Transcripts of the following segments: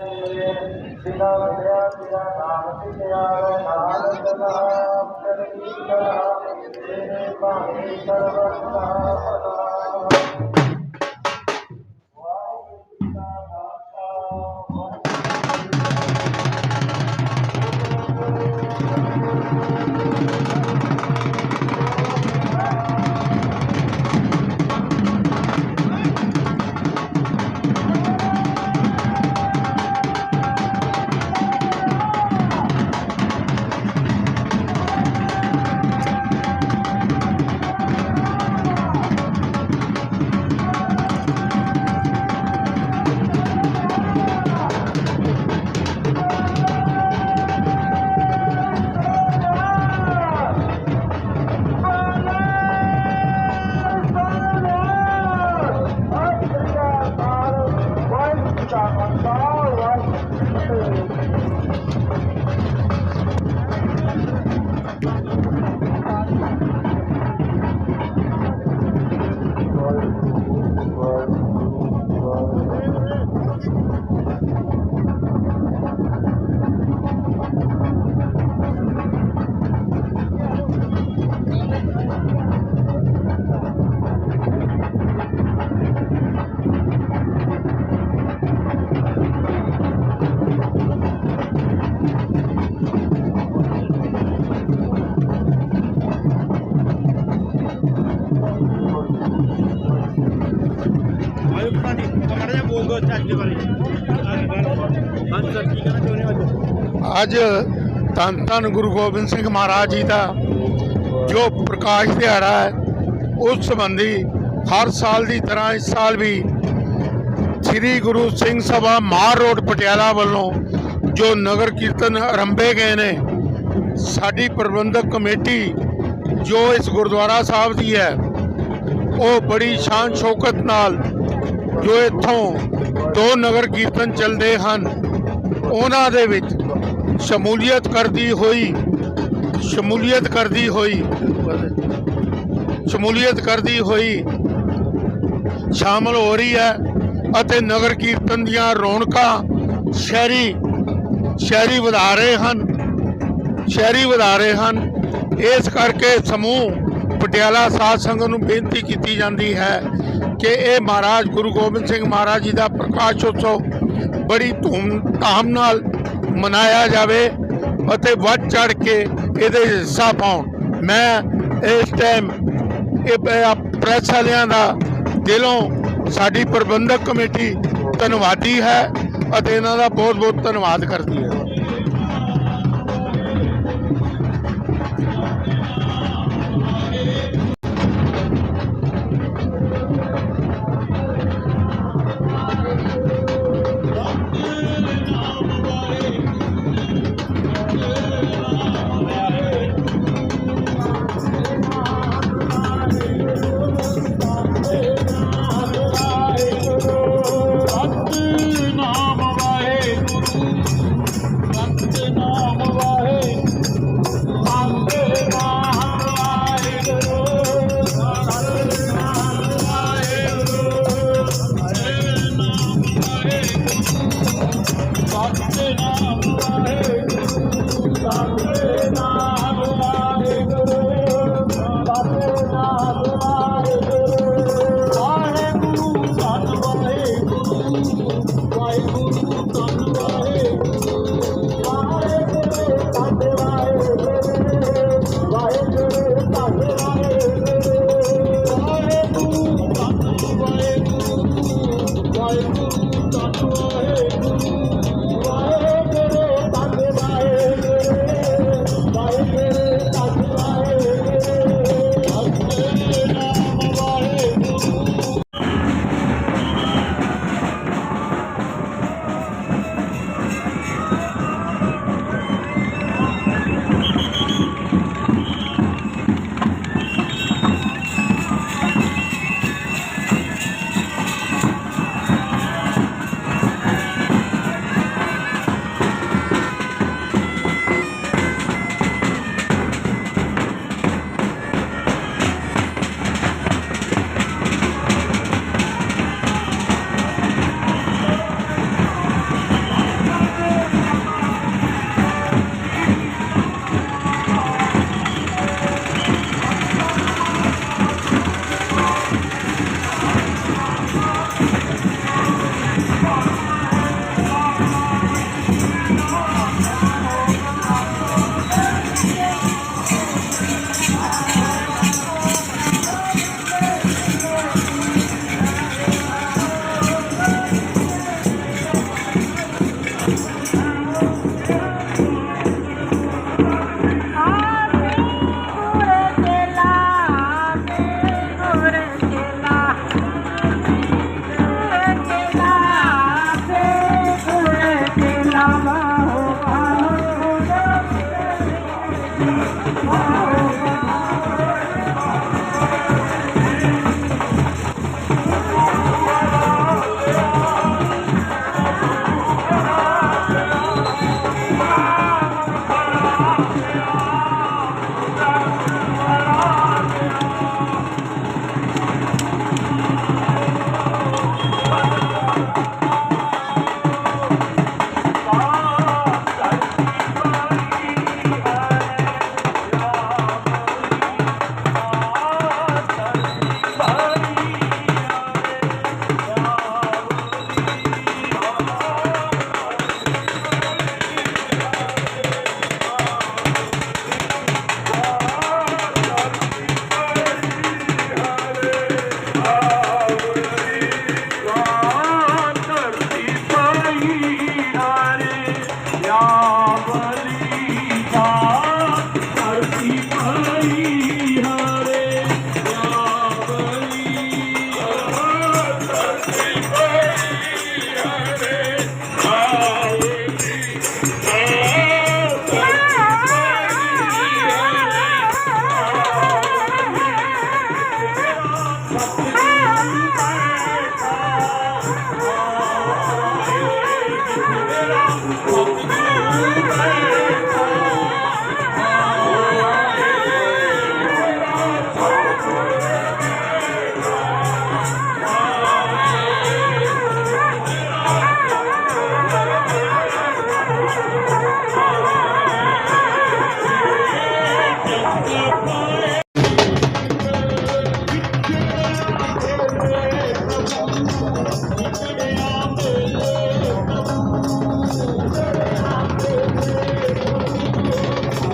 Thank you. ਅੱਜ ਧੰਨ ਧੰਨ ਗੁਰੂ ਗੋਬਿੰਦ ਸਿੰਘ ਮਹਾਰਾਜ ਜੀ ਦਾ ਜੋ ਪ੍ਰਕਾਸ਼ ਦਿਹਾੜਾ ਹੈ, ਉਸ ਸੰਬੰਧੀ ਹਰ ਸਾਲ ਦੀ ਤਰ੍ਹਾਂ ਇਸ ਸਾਲ ਵੀ ਸ੍ਰੀ ਗੁਰੂ ਸਿੰਘ ਸਭਾ ਮਾਰ ਰੋਡ ਪਟਿਆਲਾ ਵੱਲੋਂ ਜੋ ਨਗਰ ਕੀਰਤਨ ਆਰੰਭੇ ਗਏ ਨੇ, ਸਾਡੀ ਪ੍ਰਬੰਧਕ ਕਮੇਟੀ ਜੋ ਇਸ ਗੁਰਦੁਆਰਾ ਸਾਹਿਬ ਦੀ ਹੈ, ਉਹ ਬੜੀ ਸ਼ਾਨ ਸ਼ੌਕਤ ਨਾਲ ਜੋ ਇੱਥੋਂ ਦੋ ਨਗਰ ਕੀਰਤਨ ਚੱਲਦੇ ਹਨ, ਉਹਨਾਂ ਦੇ ਵਿੱਚ ਸ਼ਮੂਲੀਅਤ ਕਰਦੀ ਹੋਈ, ਸ਼ਮੂਲੀਅਤ ਕਰਦੀ ਹੋਈ, ਸ਼ਮੂਲੀਅਤ ਕਰਦੀ ਹੋਈ ਸ਼ਾਮਲ ਹੋ ਰਹੀ ਹੈ ਅਤੇ ਨਗਰ ਕੀਰਤਨ ਦੀਆਂ ਰੌਣਕਾਂ ਸ਼ਹਿਰੀ ਸ਼ਹਿਰੀ ਵਧਾ ਰਹੇ ਹਨ, ਸ਼ਹਿਰੀ ਵਧਾ ਰਹੇ ਹਨ। ਇਸ ਕਰਕੇ ਸਮੂਹ ਪਟਿਆਲਾ ਸਾਧ ਸੰਗਤ ਨੂੰ ਬੇਨਤੀ ਕੀਤੀ ਜਾਂਦੀ ਹੈ ਕਿ ਇਹ ਮਹਾਰਾਜ ਗੁਰੂ ਗੋਬਿੰਦ ਸਿੰਘ ਮਹਾਰਾਜ ਜੀ ਦਾ ਪ੍ਰਕਾਸ਼ ਉਤਸਵ ਬੜੀ ਧੂਮ-ਧਾਮ ਨਾਲ ਮਨਾਇਆ ਜਾਵੇ ਅਤੇ ਵੱਧ ਚੜ ਕੇ ਇਹਦੇ ਹਿੱਸਾ ਪਾਉਣ। ਮੈਂ ਇਸ ਟਾਈਮ ਇਹ ਪ੍ਰੈਸ ਵਾਲਿਆਂ ਦਾ ਦਿਲੋਂ ਸਾਡੀ ਪ੍ਰਬੰਧਕ ਕਮੇਟੀ ਧੰਨਵਾਦੀ ਹੈ ਅਤੇ ਇਹਨਾਂ ਦਾ ਬਹੁਤ ਬਹੁਤ ਧੰਨਵਾਦ ਕਰਦੀ ਹੈ।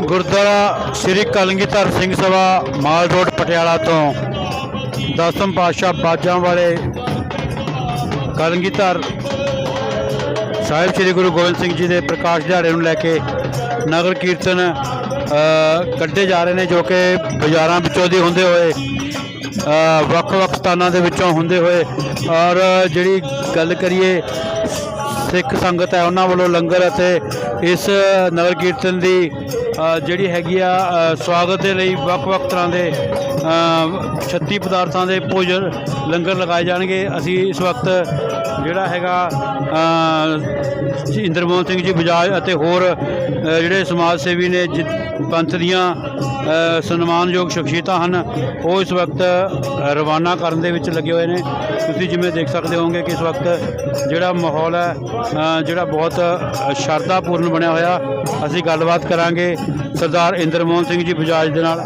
ਗੁਰਦੁਆਰਾ ਸ੍ਰੀ ਕਲਗੀਧਰ ਸਿੰਘ ਸਭਾ, ਮਾਲ ਰੋਡ, ਪਟਿਆਲਾ ਤੋਂ ਦਸਮ ਪਾਤਸ਼ਾਹ ਬਾਜਾਂ ਵਾਲੇ ਕਲਗੀਧਰ ਸਾਹਿਬ ਸ੍ਰੀ ਗੁਰੂ ਗੋਬਿੰਦ ਸਿੰਘ ਜੀ ਦੇ ਪ੍ਰਕਾਸ਼ ਦਿਹਾੜੇ ਨੂੰ ਲੈ ਕੇ ਨਗਰ ਕੀਰਤਨ ਕੱਢੇ ਜਾ ਰਹੇ ਨੇ, ਜੋ ਕਿ ਬਾਜ਼ਾਰਾਂ ਵਿੱਚੋਂ ਦੀ ਹੁੰਦੇ ਹੋਏ ਵੱਖ-ਵੱਖ ਸਥਾਨਾਂ ਦੇ ਵਿੱਚੋਂ ਹੁੰਦੇ ਹੋਏ। ਔਰ ਜਿਹੜੀ ਗੱਲ ਕਰੀਏ, ਸਿੱਖ ਸੰਗਤ ਹੈ, ਉਹਨਾਂ ਵੱਲੋਂ ਲੰਗਰ ਅਤੇ ਇਸ ਨਗਰ ਕੀਰਤਨ ਦੀ ਜਿਹੜੀ ਹੈਗੀ ਆ ਸਵਾਗਤ ਦੇ ਲਈ ਵੱਖ-ਵੱਖ ਤਰ੍ਹਾਂ ਦੇ ਅ, 36 ਪਦਾਰਥਾਂ ਦੇ ਭੋਜਨ ਲੰਗਰ ਲਗਾਏ ਜਾਣਗੇ। ਅਸੀਂ ਇਸ ਵਕਤ ਜਿਹੜਾ ਹੈਗਾ ਅ, ਸ਼੍ਰੀ ਇੰਦਰਮੋਹਨ ਸਿੰਘ ਜੀ ਬਜਾਜ ਅਤੇ ਹੋਰ ਜਿਹੜੇ ਸਮਾਜ ਸੇਵੀ ਨੇ ਜਿ- ਪੰਥ ਦੀਆਂ ਸਨਮਾਨਯੋਗ ਸ਼ਖਸੀਅਤਾਂ ਹਨ ਉਹ ਇਸ ਵਕਤ ਰਵਾਨਾ ਕਰਨ ਦੇ ਵਿੱਚ ਲੱਗੇ ਹੋਏ ਨੇ। ਤੁਸੀਂ ਜਿਵੇਂ ਦੇਖ ਸਕਦੇ ਹੋਗੇ ਕਿ ਇਸ ਵਕਤ ਜਿਹੜਾ ਮਾਹੌਲ ਹੈ ਜਿਹੜਾ ਬਹੁਤ ਸ਼ਰਧਾਪੂਰਨ ਬਣਿਆ ਹੋਇਆ ਅਸੀਂ ਗੱਲਬਾਤ ਕਰਾਂਗੇ ਸਰਦਾਰ ਇੰਦਰਮੋਹਨ ਸਿੰਘ ਜੀ ਬਜਾਜ ਦੇ ਨਾਲ।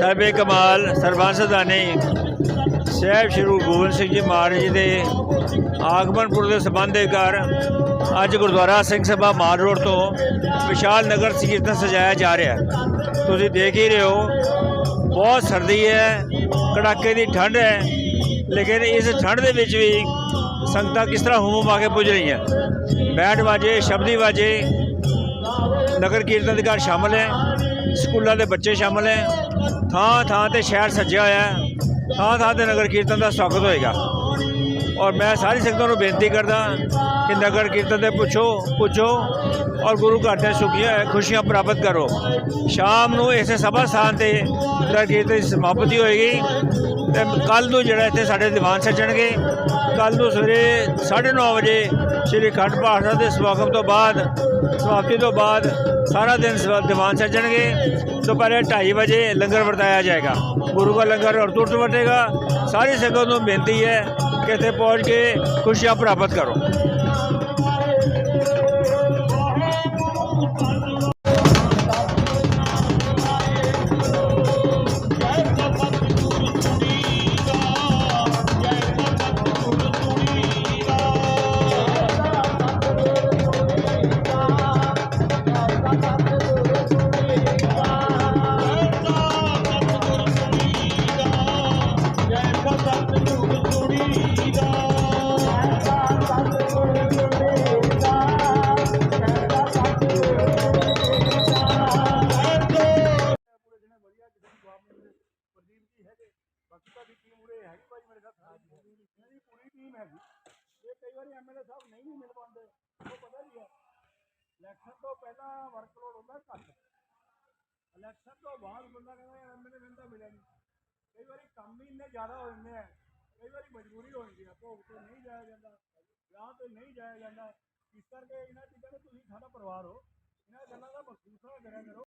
ਸਾਹਿਬੇ ਕਮਾਲ ਸਰਬੰਸ ਦਾਨੀ ਸਾਹਿਬ ਸ਼੍ਰੀ ਗੁਰੂ ਗੋਬਿੰਦ ਸਿੰਘ ਜੀ ਮਹਾਰਾਜ ਜੀ ਦੇ ਆਗਮਨਪੁਰ ਦੇ ਸੰਬੰਧ ਦੇ ਘਰ ਅੱਜ ਗੁਰਦੁਆਰਾ ਸਿੰਘ ਸਭਾ ਮਾਨ ਰੋਡ ਤੋਂ ਵਿਸ਼ਾਲ ਨਗਰ ਕੀਰਤਨ ਸਜਾਇਆ ਜਾ ਰਿਹਾ ਹੈ। ਤੁਸੀਂ ਦੇਖ ਹੀ ਰਹੇ ਹੋ, ਬਹੁਤ ਸਰਦੀ ਹੈ, ਕੜਾਕੇ ਦੀ ਠੰਡ ਹੈ, ਲੇਕਿਨ ਇਸ ਠੰਡ ਦੇ ਵਿੱਚ ਵੀ ਸੰਗਤਾਂ ਕਿਸ ਤਰ੍ਹਾਂ ਹੁਮਮ ਆ ਕੇ ਪੁੱਜ ਰਹੀਆਂ। ਬੈਂਡ ਵਾਜੇ, ਸ਼ਬਦੀ ਵਾਜੇ, ਨਗਰ ਕੀਰਤਨ ਦੇ ਘਰ ਸ਼ਾਮਲ ਹੈ, ਸਕੂਲਾਂ ਦੇ ਬੱਚੇ ਸ਼ਾਮਲ ਹੈ ਥਾਂ ਥਾਂ ਤੇ ਸ਼ਹਿਰ ਸੱਜਿਆ ਹੋਇਆ ਹੈ। ਥਾਂ ਥਾਂ ਤੇ ਨਗਰ ਕੀਰਤਨ ਦਾ ਸਵਾਗਤ ਹੋਏਗਾ। ਔਰ ਮੈਂ ਸਾਰੀ ਸੰਗਤਾਂ ਨੂੰ ਬੇਨਤੀ ਕਰਦਾ ਕਿ ਨਗਰ ਕੀਰਤਨ ਦੇ ਪੁੱਛੋ ਪੁੱਛੋ ਔਰ ਗੁਰੂ ਘਰ ਦੇ ਸੁਖੀਆਂ, ਖੁਸ਼ੀਆਂ ਪ੍ਰਾਪਤ ਕਰੋ। ਸ਼ਾਮ ਨੂੰ ਇਸੇ ਸਭਾ ਸਥਾਨ ਤੇ ਨਗਰ ਕੀਰਤਨ ਦੀ ਸਮਾਪਤੀ ਹੋਏਗੀ। ਤੇ ਕੱਲ ਨੂੰ ਜਿਹੜਾ ਇੱਥੇ ਸਾਡੇ ਦੀਵਾਨ ਸੱਜਣਗੇ ਕੱਲ ਨੂੰ ਸਵੇਰੇ 9:30 ਵਜੇ ਸ਼੍ਰੀ ਖੰਡ ਪਾਠ ਸਾਹਿਬ ਦੇ ਸਮਾਗਮ ਤੋਂ ਬਾਅਦ, ਸਮਾਪਤੀ ਤੋਂ ਬਾਅਦ ਸਾਰਾ ਦਿਨ ਸਵ- ਦੀਵਾਨ ਸੱਜਣਗੇ। ਦੁਪਹਿਰੇ 2:30 ਵਜੇ ਲੰਗਰ ਵਰਤਾਇਆ ਜਾਏਗਾ। ਗੁਰੂ ਦਾ ਲੰਗਰ ਔਰ ਤੁਰਤ ਵਟੇਗਾ ਸਾਰੀ ਸੰਗਤ ਨੂੰ ਬੇਨਤੀ ਹੈ ਕਿ ਇੱਥੇ ਪਹੁੰਚ ਕੇ ਖੁਸ਼ੀਆਂ ਪ੍ਰਾਪਤ ਕਰੋ। ਕਈ ਵਾਰੀ ਕੰਮ ਹੀ ਇੰਨੇ ਜ਼ਿਆਦਾ ਹੋ ਜਾਂਦੇ ਆ, ਕਈ ਵਾਰੀ ਮਜਬੂਰੀ ਹੋ ਜਾਂਦੀ ਆ, ਭੋਗ ਤੇ ਨਹੀਂ ਜਾਇਆ ਜਾਂਦਾ, ਵਿਆਹ ਤੇ ਨਹੀਂ ਜਾਇਆ ਜਾਂਦਾ। ਇਸ ਕਰਕੇ ਇਹਨਾਂ ਚੀਜ਼ਾਂ ਨੂੰ ਤੁਸੀਂ ਸਾਡਾ ਪਰਿਵਾਰ ਹੋ, ਇਹਨਾਂ ਗੱਲਾਂ ਦਾ ਮਖਸੂਸ ਨਾ ਕਰਿਆ ਕਰੋ।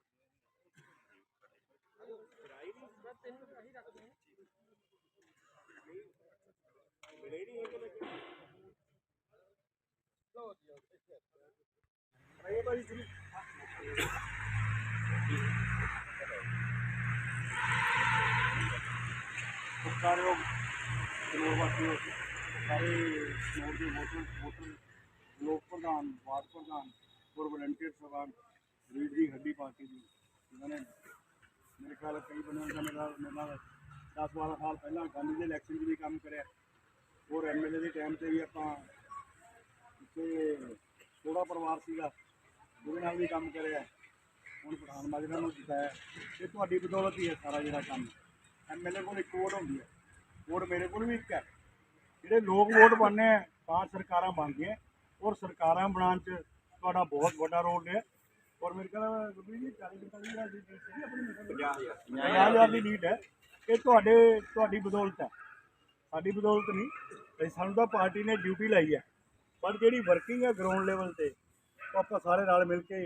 ਸਾਰੇ ਲੋਕ ਵਾਸੀ ਸਾਰੇ ਨੋਟ ਦੇ ਵੋਟਰ ਵੋਟਰ ਲੋਕ ਪ੍ਰਧਾਨ ਵਾਰਡ ਪ੍ਰਧਾਨ ਔਰ ਵਲੰਟੀਅਰ ਸਭਾਨ ਰੀਡ ਦੀ ਹੱਡੀ ਪਾਰਟੀ ਦੀ ਇਹਨਾਂ ਨੇ ਮੇਰੇ ਖਿਆਲ ਕਈ ਬੰਦਿਆਂ ਨੇ ਮੇਰਾ ਮੇਰੇ ਨਾਲ 10 12 ਸਾਲ ਪਹਿਲਾਂ ਗਾਂਧੀ ਦੇ ਇਲੈਕਸ਼ਨ 'ਚ ਵੀ ਕੰਮ ਕਰਿਆ। ਔਰ ਐਮਐਲਏ ਦੇ ਟਾਈਮ ਤੇ ਵੀ ਆਪਾਂ ਇੱਥੇ ਥੋੜਾ ਪਰਿਵਾਰ ਸੀਗਾ, ਉਹਦੇ ਨਾਲ ਵੀ ਕੰਮ ਕਰਿਆ। ਹੁਣ ਪ੍ਰਧਾਨ ਮਾਜਰਾ ਨੂੰ ਜਿਤਾਇਆ ਇਹ ਤੁਹਾਡੀ ਬਦੌਲਤ ਹੀ ਹੈ ਸਾਰਾ ਜਿਹੜਾ ਕੰਮ। ਐਮਐਲਏ ਕੋਲ ਇੱਕ ਵੋਟ ਹੁੰਦੀ ਹੈ। ਵੋਟ ਮੇਰੇ ਕੋਲ ਵੀ ਇੱਕ ਹੈ। ਜਿਹੜੇ ਲੋਕ ਵੋਟ ਪਾਉਂਦੇ ਆ ਤਾਂ ਸਰਕਾਰਾਂ ਬਣਦੀਆਂ। ਔਰ ਸਰਕਾਰਾਂ ਬਣਾਉਣ 'ਚ ਤੁਹਾਡਾ ਬਹੁਤ ਵੱਡਾ ਰੋਲ ਹੈ। ਔਰ ਮੇਰੇ ਖਿਆਲ ਗੁਰਬੀਰ ਜੀ 40 45 ਹਜ਼ਾਰ ਦੀ ਲੀਡ ਸੀ ਆਪਣੀ ਮੇਰੇ ਖਿਆਲ 50000 ਦੀ ਲੀਡ ਹੈ। ਇਹ ਤੁਹਾਡੇ ਤੁਹਾਡੀ ਬਦੌਲਤ ਹੈ। ਸਾਡੀ ਬਦੌਲਤ ਨਹੀਂ। ਸਾਨੂੰ ਤਾਂ ਪਾਰਟੀ ਨੇ ਡਿਊਟੀ ਲਾਈ ਹੈ। ਪਰ ਜਿਹੜੀ ਵਰਕਿੰਗ ਹੈ ਗਰਾਊਂਡ ਲੈਵਲ ਤੇ ਆਪਾਂ ਸਾਰੇ ਨਾਲ ਮਿਲ ਕੇ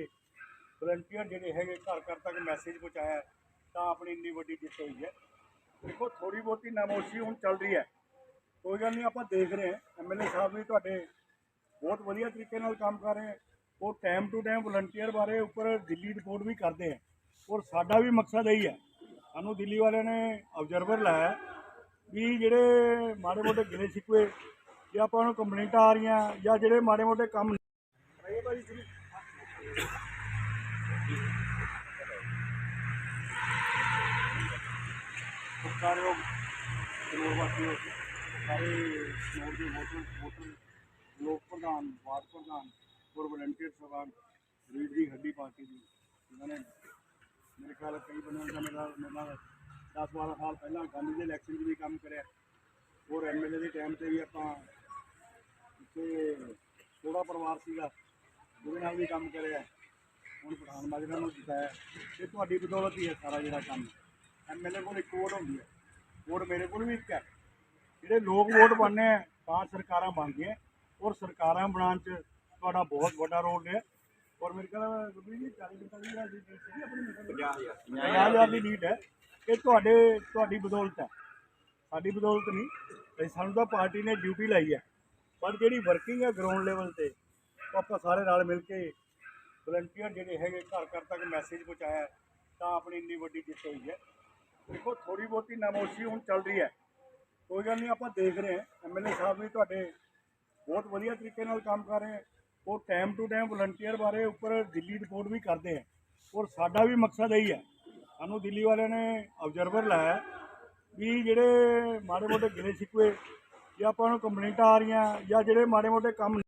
ਵਲੰਟੀਅਰ ਜਿਹੜੇ ਹੈਗੇ ਘਰ ਘਰ ਤੱਕ ਮੈਸੇਜ ਪਹੁੰਚਾਇਆ ਤਾਂ ਆਪਣੀ ਇੰਨੀ ਵੱਡੀ ਜਿੱਤ ਹੋਈ ਹੈ। ਦੇਖੋ ਥੋੜੀ ਬਹੁਤੀ ਨਾਮੋਸ਼ੀ ਹੁਣ ਚੱਲ ਰਹੀ ਹੈ। ਕੋਈ ਗੱਲ ਨਹੀਂ ਆਪਾਂ ਦੇਖ ਰਹੇ ਹਾਂ। ਐਮਐਲਏ ਸਾਹਿਬ ਵੀ ਤੁਹਾਡੇ ਬਹੁਤ ਵਧੀਆ ਤਰੀਕੇ ਨਾਲ ਕੰਮ ਕਰ ਰਹੇ ਹੈ। ਉਹ ਟਾਈਮ ਟੂ ਟਾਈਮ ਵਲੰਟੀਅਰ ਬਾਰੇ ਉੱਪਰ ਦਿੱਲੀ ਰਿਪੋਰਟ ਵੀ ਕਰਦੇ ਹੈ ਔਰ ਸਾਡਾ ਵੀ ਮਕਸਦ ਇਹੀ ਹੈ ਸਾਨੂੰ ਦਿੱਲੀ ਵਾਲਿਆਂ ਨੇ ਆਬਜ਼ਰਵਰ ਲਾਇਆ ਵੀ ਜਿਹੜੇ ਮਾੜੇ ਮੋਟੇ ਗਿਲੇ ਸ਼ਿਕਵੇ, ਜਾਂ ਆਪਾਂ ਨੂੰ ਕੰਪਲੇਂਟਾਂ ਆ ਰਹੀਆਂ ਜਾਂ ਜਿਹੜੇ ਮਾੜੇ ਮੋਟੇ ਕੰਮ ਸਾਰੇ ਉਹ ਲੋਕ ਵਾਸੀ ਸਾਰੇ ਨੋਟ ਦੇ ਵੋਟਰ ਵੋਟਰ ਲੋਕ ਪ੍ਰਧਾਨ, ਵਾਰਡ ਪ੍ਰਧਾਨ ਔਰ ਵਲੰਟੀਅਰ ਸਭਾਨ ਰੀਡ ਦੀ ਹੱਡੀ ਪਾਰਟੀ ਦੀ ਇਹਨਾਂ ਨੇ ਮੇਰੇ ਖਿਆਲ ਕਈ ਬੰਦਿਆਂ ਦਾ ਮੇਰਾ ਮੇਰੇ ਨਾਲ 10 12 ਸਾਲ ਪਹਿਲਾਂ ਗਾਂਧੀ ਦੇ ਇਲੈਕਸ਼ਨ 'ਚ ਵੀ ਕੰਮ ਕਰਿਆ। ਔਰ ਐਮਐਲਏ ਦੇ ਟਾਈਮ ਤੇ ਵੀ ਆਪਾਂ ਇੱਥੇ ਥੋੜਾ ਪਰਿਵਾਰ ਸੀਗਾ, ਉਹਦੇ ਨਾਲ ਵੀ ਕੰਮ ਕਰਿਆ। ਹੁਣ ਪ੍ਰਧਾਨ ਮਾਜਰਾ ਨੂੰ ਜਿਤਾਇਆ। ਇਹ ਤੁਹਾਡੀ ਬਦੌਲਤ ਹੀ ਹੈ ਸਾਰਾ ਜਿਹੜਾ ਕੰਮ। ਐਮਐਲਏ ਕੋਲ ਇੱਕ ਵੋਟ ਹੁੰਦੀ ਹੈ। ਵੋਟ ਮੇਰੇ ਕੋਲ ਵੀ ਇੱਕ ਹੈ। ਜਿਹੜੇ ਲੋਕ ਵੋਟ ਪਾਉਂਦੇ ਆ ਤਾਂ ਸਰਕਾਰਾਂ ਬਣਦੀਆਂ। ਔਰ ਸਰਕਾਰਾਂ ਬਣਾਉਣ 'ਚ ਤੁਹਾਡਾ ਬਹੁਤ ਵੱਡਾ ਰੋਲ ਹੈ ਔਰ ਮੇਰੇ ਖਿਆਲ ਗੁਰਬੀਰ ਜੀ 40 45 ਹਜ਼ਾਰ ਦੀ ਲੀਡ ਸੀ ਆਪਣੀ ਮੇਰੇ ਖਿਆਲ 50000 ਦੀ ਲੀਡ ਹੈ। ਇਹ ਤੁਹਾਡੇ ਤੁਹਾਡੀ ਬਦੌਲਤ ਹੈ। ਸਾਡੀ ਬਦੌਲਤ ਨਹੀਂ। ਸਾਨੂੰ ਤਾਂ ਪਾਰਟੀ ਨੇ ਡਿਊਟੀ ਲਾਈ ਹੈ। ਪਰ ਜਿਹੜੀ ਵਰਕਿੰਗ ਹੈ ਗਰਾਊਂਡ ਲੈਵਲ ਤੇ ਆਪਾਂ ਸਾਰੇ ਨਾਲ ਮਿਲ ਕੇ ਵਲੰਟੀਅਰ ਜਿਹੜੇ ਹੈਗੇ ਘਰ ਘਰ ਤੱਕ ਮੈਸੇਜ ਪਹੁੰਚਾਇਆ ਤਾਂ ਆਪਣੀ ਇੰਨੀ ਵੱਡੀ ਜਿੱਤ ਹੋਈ ਹੈ। ਦੇਖੋ ਥੋੜੀ ਬਹੁਤੀ ਨਾਮੋਸ਼ੀ ਹੁਣ ਚੱਲ ਰਹੀ ਹੈ। ਕੋਈ ਗੱਲ ਨਹੀਂ ਆਪਾਂ ਦੇਖ ਰਹੇ ਹਾਂ। ਐਮਐਲਏ ਸਾਹਿਬ ਵੀ ਤੁਹਾਡੇ ਬਹੁਤ ਵਧੀਆ ਤਰੀਕੇ ਨਾਲ ਕੰਮ ਕਰ ਰਹੇ ਹੈ। ਉਹ ਟਾਈਮ ਟੂ ਟਾਈਮ ਵਲੰਟੀਅਰ ਬਾਰੇ ਉੱਪਰ ਦਿੱਲੀ ਰਿਪੋਰਟ ਵੀ ਕਰਦੇ ਹੈ ਔਰ ਸਾਡਾ ਵੀ ਮਕਸਦ ਇਹੀ ਹੈ ਸਾਨੂੰ ਦਿੱਲੀ ਵਾਲਿਆਂ ਨੇ ਆਬਜ਼ਰਵਰ ਲਾਇਆ ਵੀ ਜਿਹੜੇ ਮਾੜੇ ਮੋਟੇ ਗਿਲੇ ਸ਼ਿਕਵੇ ਜਾਂ ਆਪਾਂ ਨੂੰ ਕੰਪਲੇਂਟਾਂ ਆ ਰਹੀਆਂ ਜਾਂ ਜਿਹੜੇ ਮਾੜੇ ਮੋਟੇ ਕੰਮ